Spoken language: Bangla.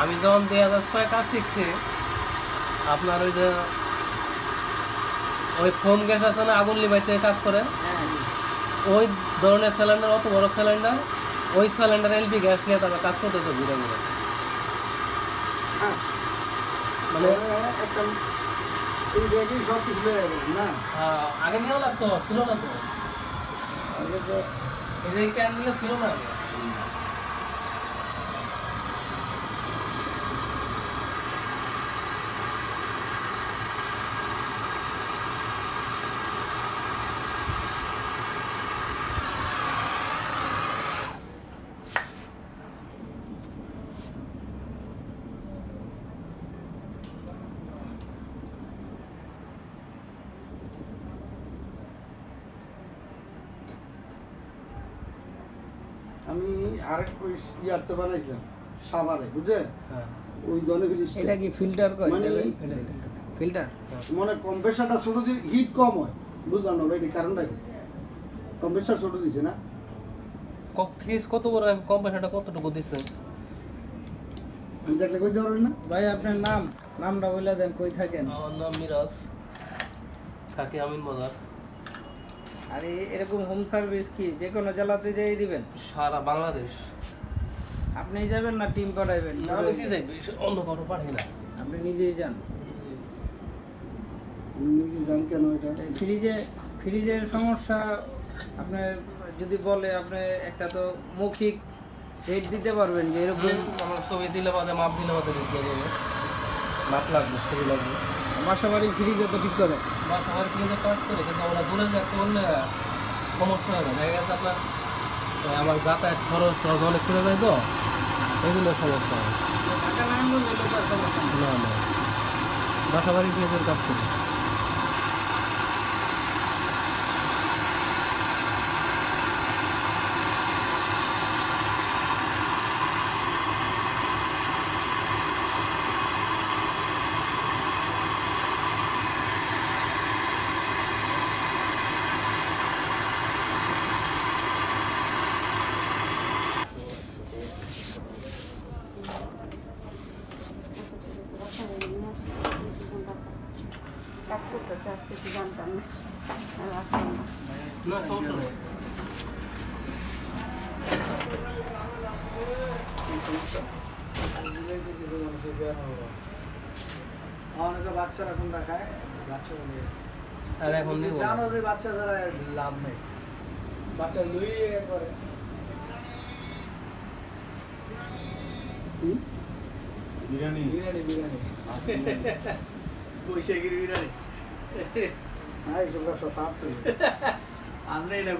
আমি যখন দুই হাজার ছয় কাজ শিখছি, আপনার ওই যে ওই ফোম গ্যাস আছে না, আগুন লিবাইতে কাজ করে, ওই ধরনের সিলিন্ডার অত বড় সিলিন্ডার ওই সিলিন্ডার এলপি গ্যাস নিয়ে তারপর কাজ করতেছে ঘুরে ঘুরে। মানে কিছু হয়ে, আগে নিয়েও লাগতো, ছিল না তো। এই যে ছিল না আমি আরেক ইয়ারতে বানাইছিলাম সাভারে বুঝলে? হ্যাঁ। ওই জনে এটা কি ফিল্টার করে মানে ফিল্টার? মানে কম্প্রেসারটা ছোট দিলে হিট কম হয়। বুঝলাম না ভাই এটি কারণটা কি? কম্প্রেসার ছোট দিছে না? ফ্রিজ কত বড় কম্প্রেসারটা কতটুকু দিচ্ছে আমি দেখলে কই পারবেন না? ভাই আপনার নাম? নামটা বলে দেন কই থাকেন? আমার নাম মিরাজ। থাকি আমিন বাজার আর এরকম হোম সার্ভিস কি যে কোনো জেলাতে যেয়ে দিবেন? সারা বাংলাদেশ। আপনি যাবেন না টিম পাঠাইবেন? আমি কি যাই অন্য কারও পাঠাই না। আপনি নিজেই যান। আপনি নিজে জান কেন এটা? ফ্রিজে ফ্রিজের সমস্যা আপনার যদি বলে আপনি একটা তো মৌখিক রেট দিতে পারবেন যে এরকম আমার ছবি দিলে বাদে মাপ দিলে বাদে দিয়ে দেবে মাপ লাগবে ছবি লাগবে। বাসা বাড়ি ফ্রিজে তো ঠিক করে। বাসাবাড়ি ফিরে যেতে কাজ করে কিন্তু আমরা দূরে থাকতে অন্য সমস্যা হবে দেখা গেছে আপনার আমার যাতায়াত খরচ টরচ অনেক করে যায় তো এগুলো সমস্যা হয় না। না বাসা বাড়ি পেঁয়াজের কাজ করি। কাজ করতেছে আজকে কি জানতাম না আসলাম না না সমস্যা নেই অনেকে বাচ্চারা এখন দেখায় বাচ্চা। জানো যে বাচ্চা দ্বারা লাভ নেই বাচ্চা লইয়ে করে বিরিয়ানি বিরিয়ানি বিরিয়ানি হ্যাঁ এইসব ব্যবসা সাফ আমরা এটা